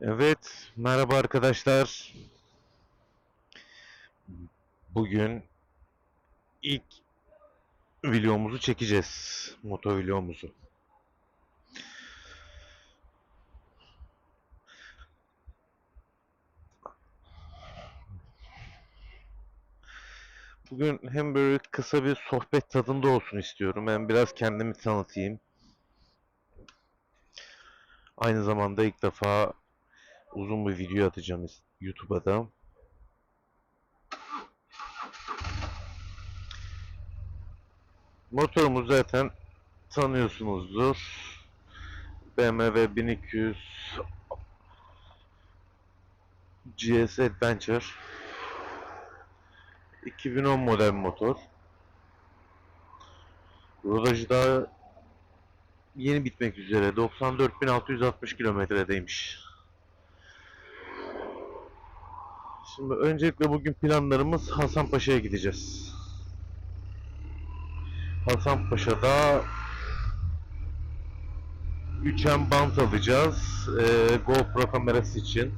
Evet, merhaba arkadaşlar. Bugün ilk videomuzu çekeceğiz. Moto videomuzu. Bugün hem böyle kısa bir sohbet tadında olsun istiyorum. Hem biraz kendimi tanıtayım. Aynı zamanda ilk defa uzun bir video atacağım YouTube'a da. Motorumu zaten tanıyorsunuzdur. BMW 1200 GS Adventure 2010 model motor. Rodajı daha yeni bitmek üzere. 94.660 kilometredeymiş. Şimdi öncelikle bugün planlarımız Hasanpaşa'ya gideceğiz. Hasanpaşa'da 3M bant alacağız. Ee, GoPro kamerası için.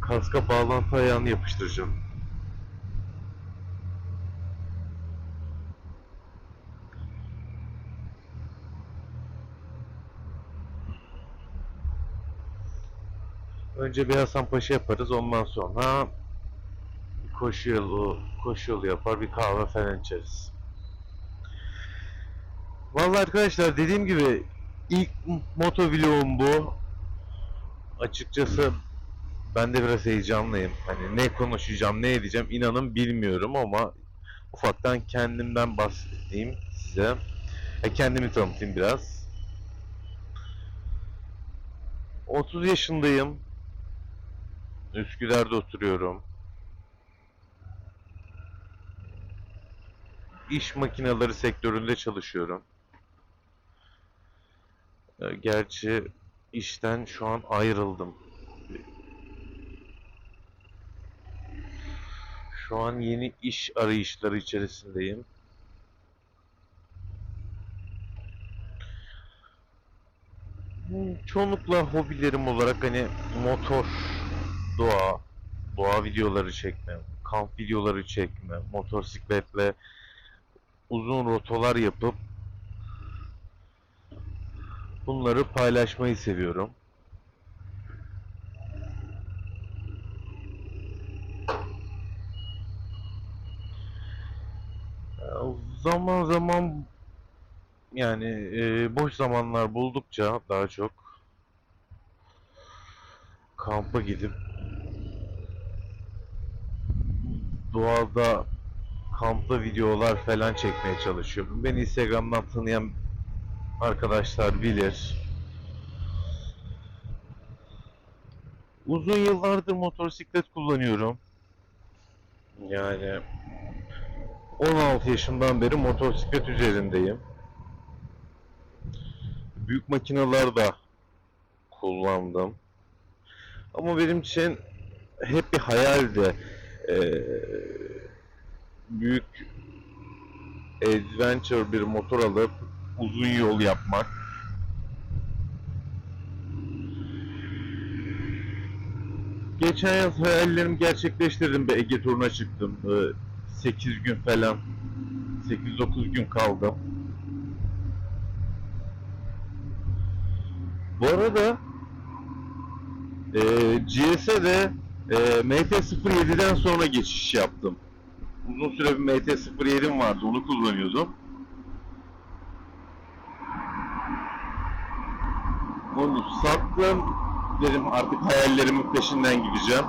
Kaska bağlantı ayağını yapıştıracağım. Önce bir Hasanpaşa yaparız. Ondan sonra bir koşu yolu, koşu yolu yapar, bir kahve falan içeriz. Vallahi arkadaşlar dediğim gibi ilk moto vlogum bu. Açıkçası ben de biraz heyecanlıyım. Hani ne konuşacağım, ne edeceğim inanın bilmiyorum ama ufaktan kendimden bahsedeyim size. E, kendimi tanıtayım biraz. 30 yaşındayım. Üsküdar'da oturuyorum. İş makineleri sektöründe çalışıyorum. Ee, Gerçi işten şu an ayrıldım. Şu an yeni iş arayışları içerisindeyim. Hmm, Çoğunlukla hobilerim olarak hani motor, doğa, doğa videoları çekme, kamp videoları çekme, motosikletle uzun rotalar yapıp bunları paylaşmayı seviyorum. Zaman zaman yani e, boş zamanlar buldukça daha çok kampa gidip doğada kampta videolar falan çekmeye çalışıyorum. Beni Instagram'dan tanıyan arkadaşlar bilir. Uzun yıllardır motosiklet kullanıyorum. Yani 16 yaşımdan beri motosiklet üzerindeyim. Büyük makineler de kullandım. Ama benim için hep bir hayaldi. Ee, büyük adventure bir motor alıp uzun yol yapmak. Geçen yaz hayallerimi gerçekleştirdim. Bir Ege turuna çıktım. 8 gün falan. 8-9 gün kaldım. Bu arada e, GS'e de e, MT-07'den sonra geçiş yaptım. Uzun süre bir MT-07'm vardı. Onu kullanıyordum. Onu sattım. Dedim artık hayallerimin peşinden gideceğim.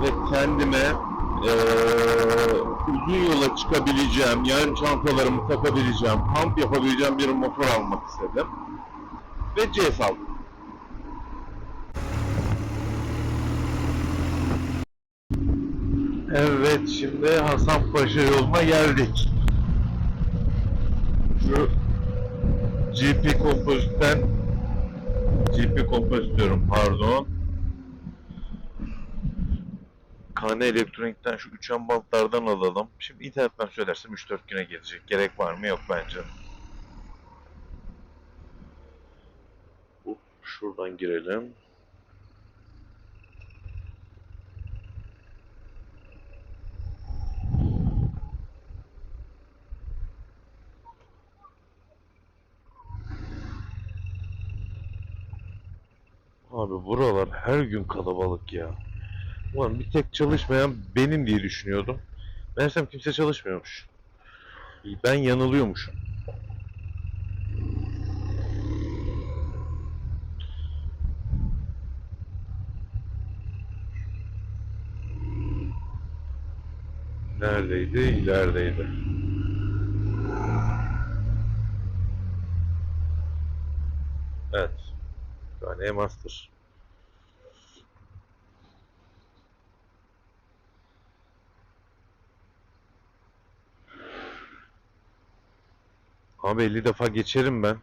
Ve kendime eee, uzun yola çıkabileceğim, yarım çantalarımı takabileceğim, kamp yapabileceğim bir motor almak istedim. Ve CS aldım. Evet, şimdi Hasanpaşa yoluna geldik. Şu GP Composite'den GP Composite diyorum pardon. Kane Elektronik'ten şu uçan bantlardan alalım. Şimdi internetten söylersem 3-4 güne gelecek. Gerek var mı? Yok bence. Hop, şuradan girelim. Abi buralar her gün kalabalık ya. Ulan bir tek çalışmayan benim diye düşünüyordum. Meğersem kimse çalışmıyormuş. Ben yanılıyormuşum. Neredeydi? İlerideydi. Evet. Yani master. Abi 50 defa geçerim ben.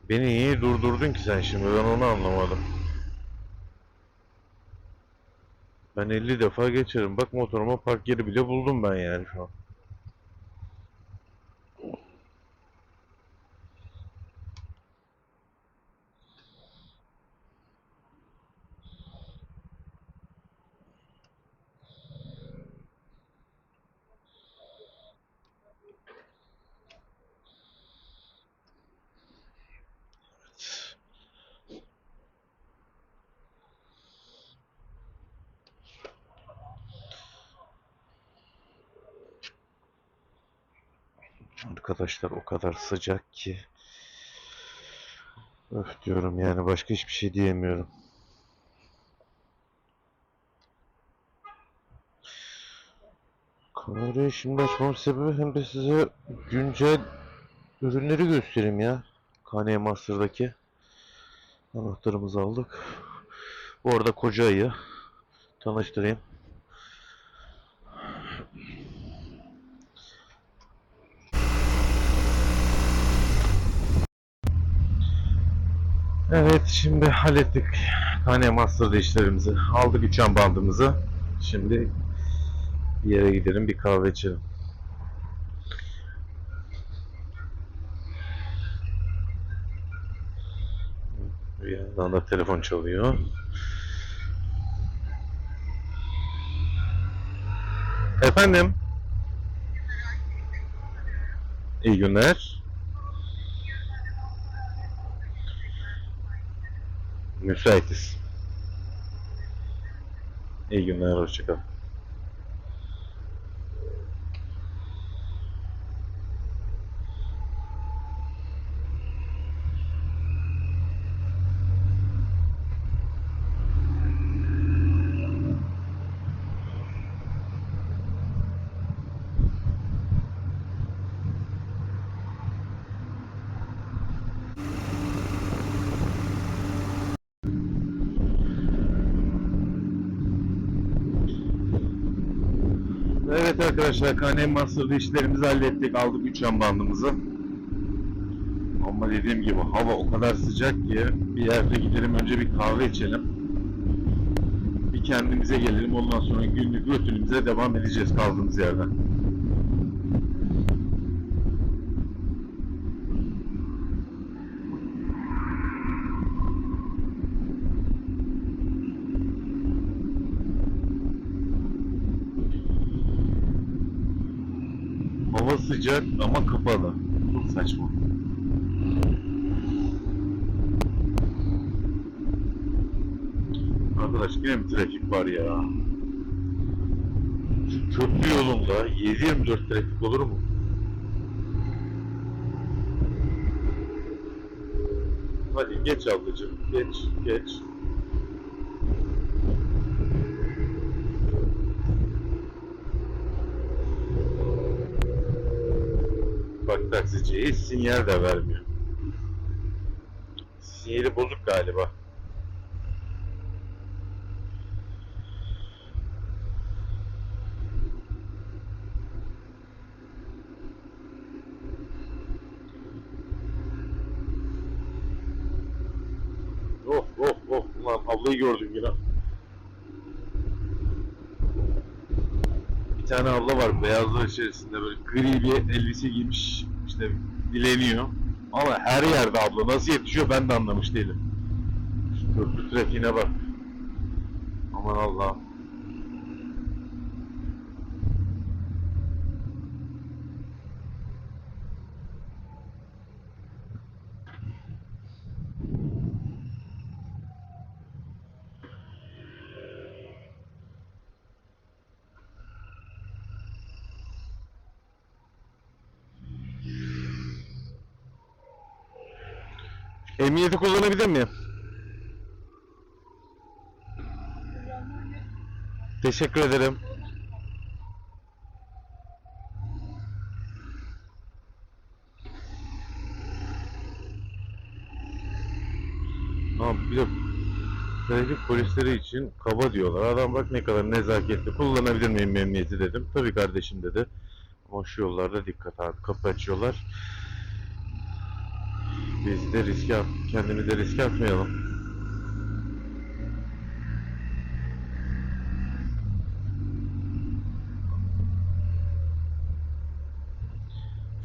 Beni niye durdurdun ki sen şimdi? Ben onu anlamadım. Ben 50 defa geçerim. Bak motoruma park yeri bile buldum ben yani şu an. Arkadaşlar o kadar sıcak ki. Öf diyorum yani başka hiçbir şey diyemiyorum. Kamerayı şimdi açmam sebebi hem de size güncel ürünleri göstereyim ya. KN Master'daki anahtarımızı aldık. Bu arada koca ayı tanıştırayım. Evet şimdi hallettik KN Master'da işlerimizi. Aldık uçan bandımızı. Şimdi bir yere gidelim bir kahve içelim. Bir yandan da telefon çalıyor. Efendim? İyi günler. Müsaitiz. İyi günler, hoşça kal. Evet arkadaşlar KN Master'da işlerimizi hallettik. Aldık uçan bandımızı. Ama dediğim gibi hava o kadar sıcak ki bir yerde gidelim önce bir kahve içelim. Bir kendimize gelelim ondan sonra günlük rutinimize devam edeceğiz kaldığımız yerden. Hava sıcak ama kapalı. Çok saçma. Arkadaş yine mi trafik var ya? Şu köprü yolunda 7-24 trafik olur mu? Hadi geç ablacığım, geç, geç. Bak taksiciye sinyal de vermiyor. Sinyali bozuk galiba. Of of of ulan ablayı gördüm yine. Bir tane abla var beyazlar içerisinde böyle gri bir elbise giymiş işte dileniyor. Ama her yerde abla nasıl yetişiyor ben de anlamış değilim. Şu köprü trafiğine bak. Aman Allah'ım. Emniyeti kullanabilir miyim? Teşekkür ederim. Abi bir de trafik polisleri için kaba diyorlar. Adam bak ne kadar nezaketli. Kullanabilir miyim emniyeti dedim. Tabii kardeşim dedi. Ama şu yollarda dikkat abi. Kapı açıyorlar. Biz de riske at, kendimize riske atmayalım.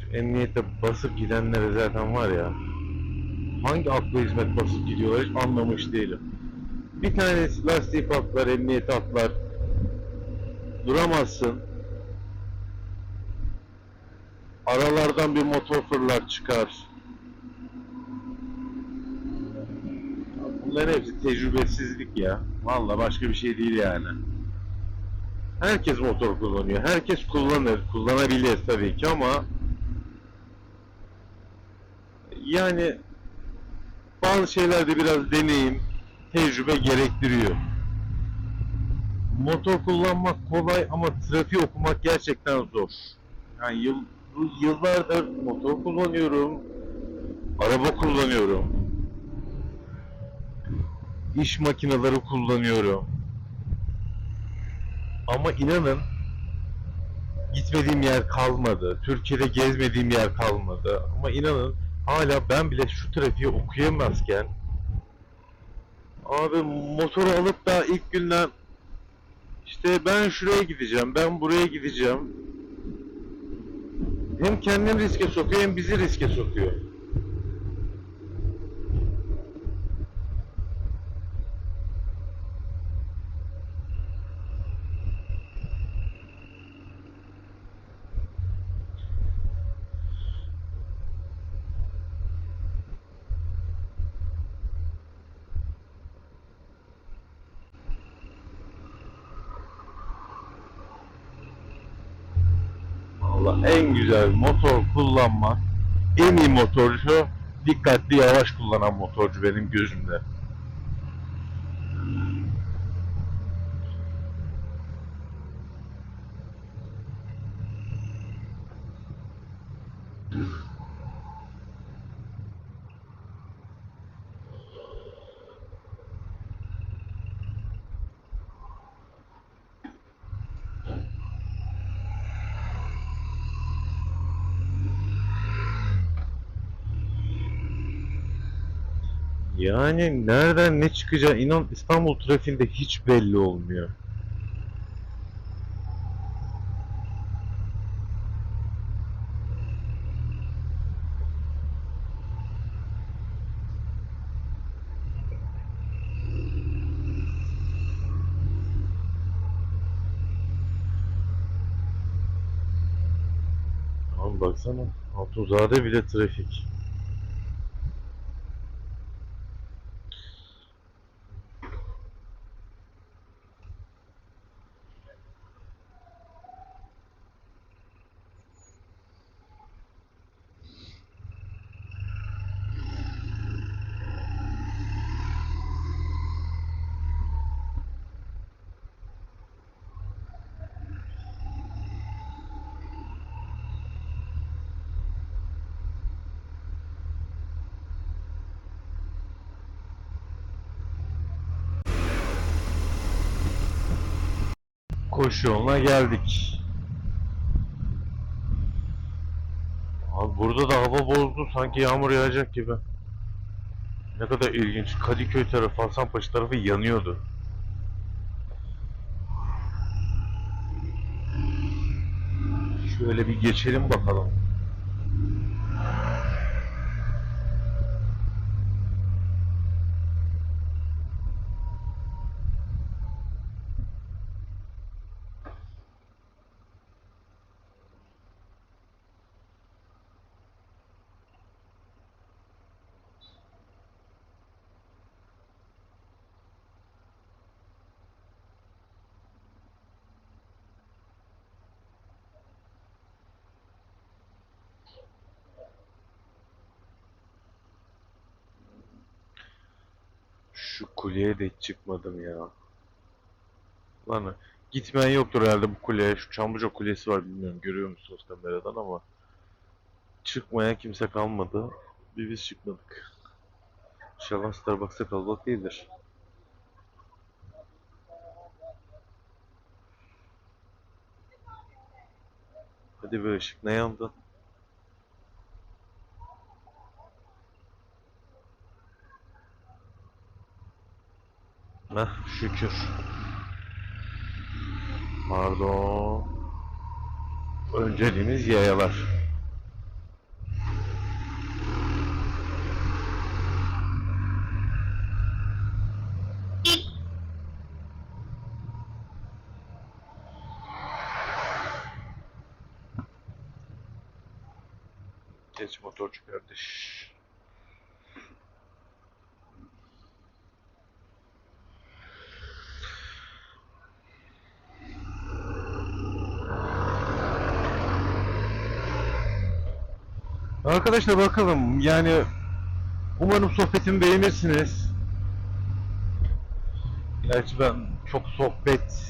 Şu emniyete basıp gidenlere zaten var ya hangi akla hizmet basıp gidiyorlar hiç anlamış değilim. Bir tanesi lastiği patlar, emniyete atlar. Duramazsın. Aralardan bir motor fırlar çıkar. Bunların hepsi tecrübesizlik ya. Vallahi başka bir şey değil yani. Herkes motor kullanıyor. Herkes kullanır. Kullanabilir tabii ki ama yani bazı şeylerde biraz deneyim, tecrübe gerektiriyor. Motor kullanmak kolay ama trafiği okumak gerçekten zor. Yani yıl, yıllardır motor kullanıyorum, araba kullanıyorum, iş makineleri kullanıyorum. Ama inanın gitmediğim yer kalmadı. Türkiye'de gezmediğim yer kalmadı. Ama inanın hala ben bile şu trafiği okuyamazken abi motoru alıp da ilk günden işte ben şuraya gideceğim, ben buraya gideceğim. Hem kendini riske sokuyor hem bizi riske sokuyor. Allah en güzel motor kullanmak, en iyi motorcu dikkatli yavaş kullanan motorcu benim gözümde. Yani nereden ne çıkacağı inan İstanbul trafiğinde hiç belli olmuyor. Abi baksana Altunzade'de bile trafik. Koşu yoluna geldik. Abi burada da hava bozdu sanki yağmur yağacak gibi. Ne kadar ilginç. Kadıköy tarafı, Hasanpaşa tarafı yanıyordu. Şöyle bir geçelim bakalım. Şu de hiç çıkmadım ya. Lan gitmeyen yoktur herhalde bu kuleye. Şu Çamlıca Kulesi var bilmiyorum görüyor musunuz kameradan ama çıkmayan kimse kalmadı. Bir biz çıkmadık. İnşallah Starbucks'ta kalabalık değildir. Hadi be ışık ne yandı? Heh şükür. Pardon. Önceliğimiz yayalar. Geç motorcu kardeş. Arkadaşlar bakalım yani umarım sohbetimi beğenirsiniz. Gerçi ben çok sohbet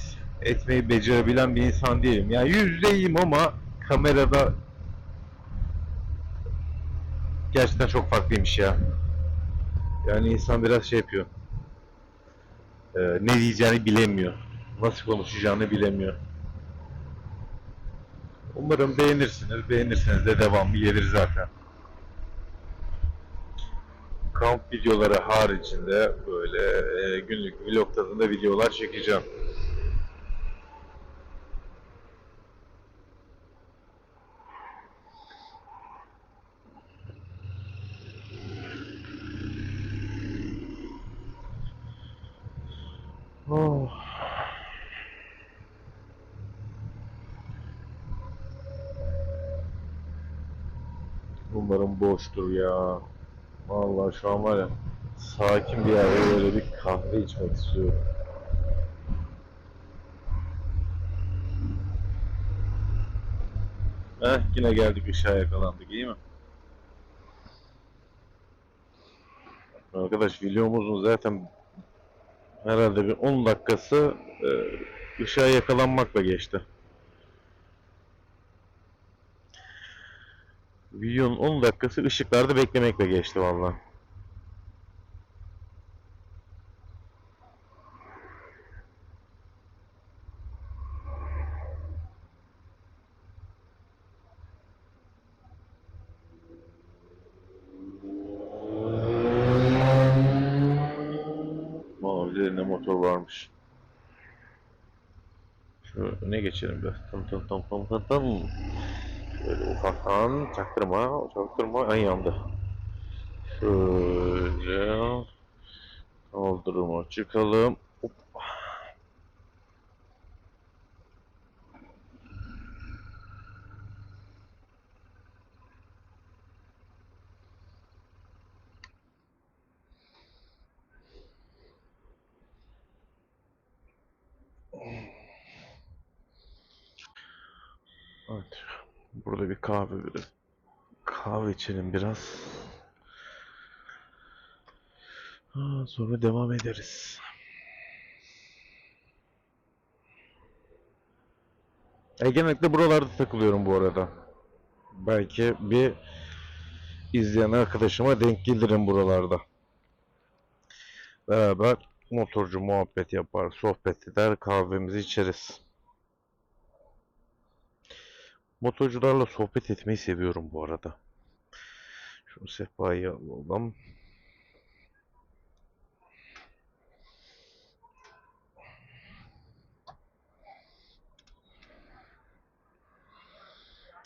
etmeyi becerebilen bir insan değilim. Yani yüzdeyim ama kamerada gerçekten çok farklıymış ya. Yani insan biraz şey yapıyor. Ee, ne diyeceğini bilemiyor. Nasıl konuşacağını bilemiyor. Umarım beğenirsiniz. Beğenirseniz de devamı gelir zaten. Kamp videoları haricinde böyle e, günlük vlog tadında videolar çekeceğim. Oh. Umarım boştur ya. Vallahi şu an var ya sakin bir yerde böyle bir kahve içmek istiyorum. Heh yine geldik ışığa yakalandık iyi mi? Arkadaş videomuzun zaten herhalde bir 10 dakikası e, ışığa yakalanmakla geçti. Videonun 10 dakikası ışıklarda beklemekle geçti vallahi. Valla üzerinde motor varmış. Şu ne geçelim biraz. Tam tam tam tam tam tam. Şöyle ufaktan çaktırma, çaktırma en yandı. Şöyle kaldırıma çıkalım. Hop. Evet. Burada bir kahve. Kahve içelim biraz. Sonra devam ederiz. E, genellikle buralarda takılıyorum bu arada. Belki bir izleyen arkadaşıma denk gelirim buralarda. Beraber motorcu muhabbet yapar, sohbet eder, kahvemizi içeriz. Motorcularla sohbet etmeyi seviyorum bu arada. Şu sehpayı alalım.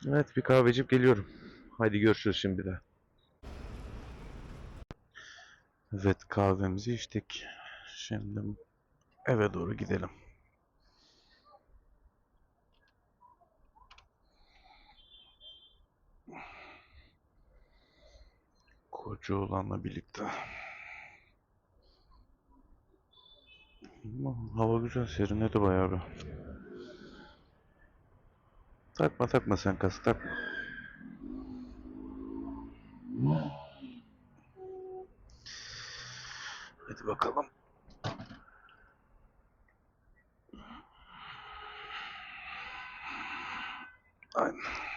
Evet bir kahvecip geliyorum. Haydi görüşürüz şimdi de. Evet kahvemizi içtik. Şimdi eve doğru gidelim. Koca oğlanla birlikte. Hava güzel serinledi bayağı bir. Takma takma sen kas takma. Hadi bakalım. Aynen.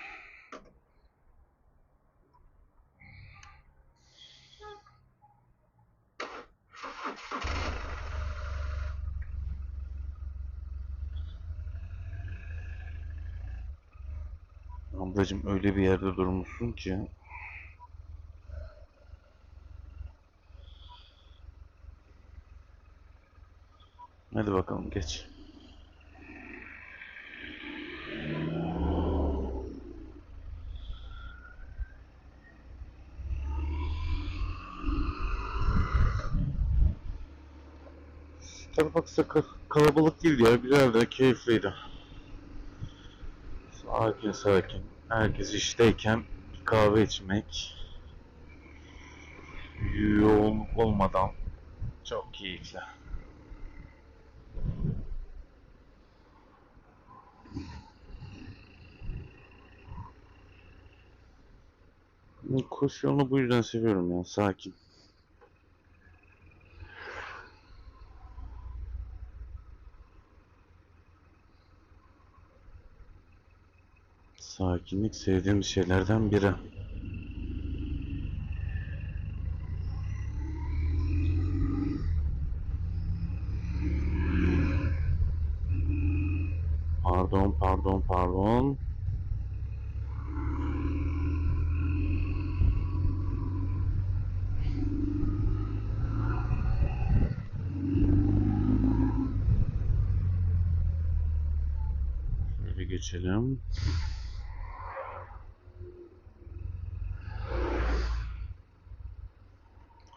Ablacım öyle bir yerde durmuşsun ki Hadi bakalım geç. Starbucks'ta ka- kalabalık değildi ya. Güzeldi, keyifliydi. Sakin sakin. Herkes işteyken bir kahve içmek yoğun olmadan çok keyifli. Koşu yolunu bu yüzden seviyorum ya. Sakin. Sakinlik sevdiğim şeylerden biri. Pardon, pardon, pardon. Şöyle geçelim.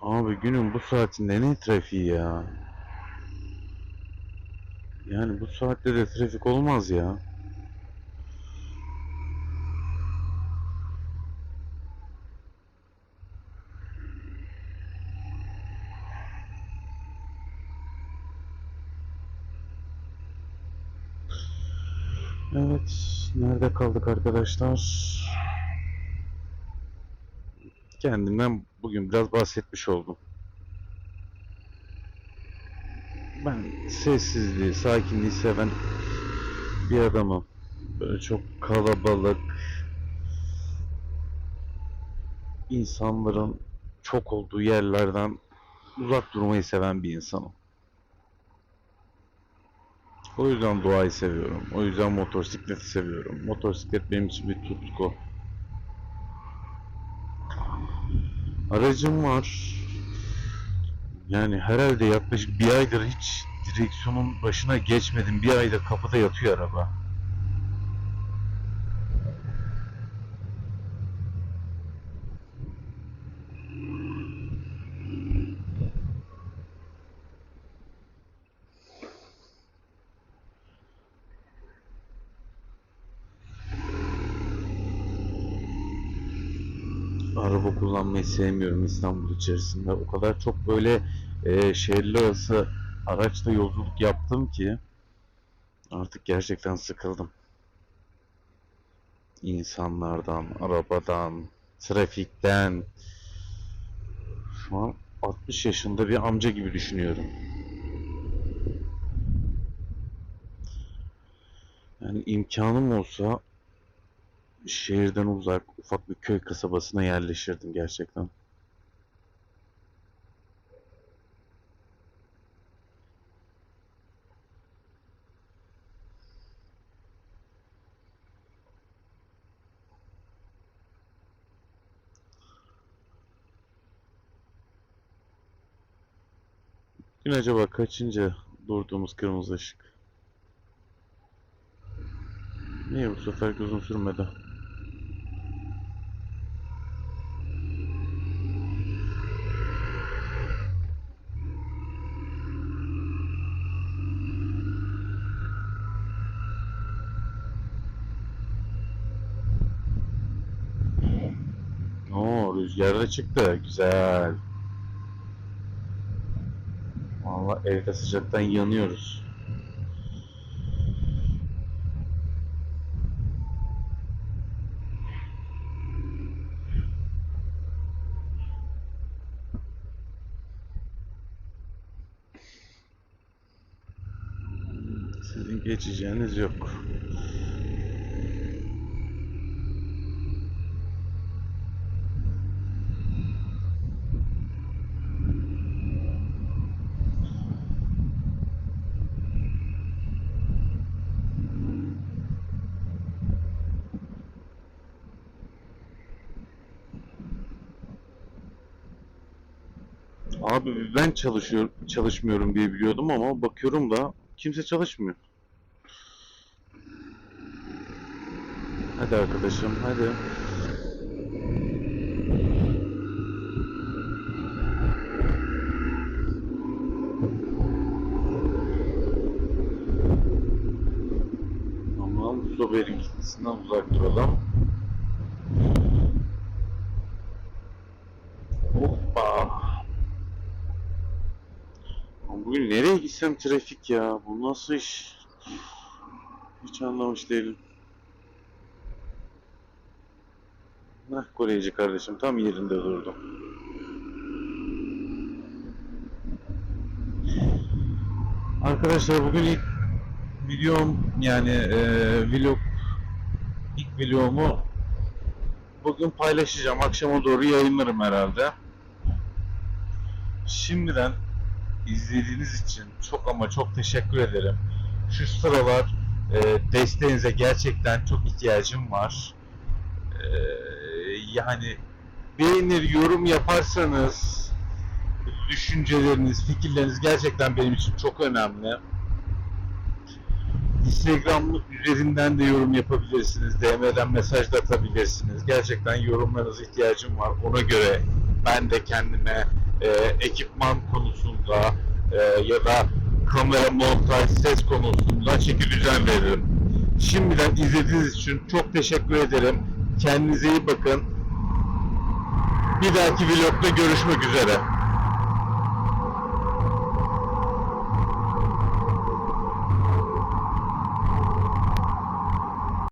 Abi günün bu saatinde ne trafiği ya? Yani bu saatte de trafik olmaz ya. Evet, nerede kaldık arkadaşlar? Kendimden bugün biraz bahsetmiş oldum. Ben sessizliği, sakinliği seven bir adamım. Böyle çok kalabalık, insanların çok olduğu yerlerden uzak durmayı seven bir insanım. O yüzden doğayı seviyorum. O yüzden motosikleti seviyorum. Motosiklet benim için bir tutku. Aracım var. Yani herhalde yaklaşık bir aydır hiç direksiyonun başına geçmedim. Bir ayda kapıda yatıyor araba. Sevmiyorum İstanbul içerisinde. O kadar çok böyle e, şehirler arası araçla yolculuk yaptım ki artık gerçekten sıkıldım. İnsanlardan, arabadan, trafikten. Şu an 60 yaşında bir amca gibi düşünüyorum. Yani imkanım olsa şehirden uzak, ufak bir köy kasabasına yerleşirdim gerçekten. Gün acaba kaçıncı durduğumuz kırmızı ışık? Niye bu sefer uzun sürmedi? Da çıktı. Güzel. Vallahi evde sıcaktan yanıyoruz. Sizin geçeceğiniz yok. Ben çalışıyor çalışmıyorum diye biliyordum ama bakıyorum da kimse çalışmıyor. Hadi arkadaşım, hadi. Tamam, Sober'in kitlesinden uzak duralım. Hoppa. Ama Bugün gitsem trafik ya. Bu nasıl iş? Hiç anlamış değilim. Heh, Koreyci kardeşim tam yerinde durdu. Arkadaşlar bugün ilk videom yani eee vlog ilk vlogumu bugün paylaşacağım. Akşama doğru yayınlarım herhalde. Şimdiden izlediğiniz için çok ama çok teşekkür ederim. Şu sıralar e, desteğinize gerçekten çok ihtiyacım var. E, yani beğenir, yorum yaparsanız düşünceleriniz, fikirleriniz gerçekten benim için çok önemli. Instagram üzerinden de yorum yapabilirsiniz. DM'den mesaj da atabilirsiniz. Gerçekten yorumlarınıza ihtiyacım var. Ona göre ben de kendime e, ekipman konusunda e, ya da kamera montaj ses konusunda çeki düzen veririm. Şimdiden izlediğiniz için çok teşekkür ederim. Kendinize iyi bakın. Bir dahaki vlogda görüşmek üzere.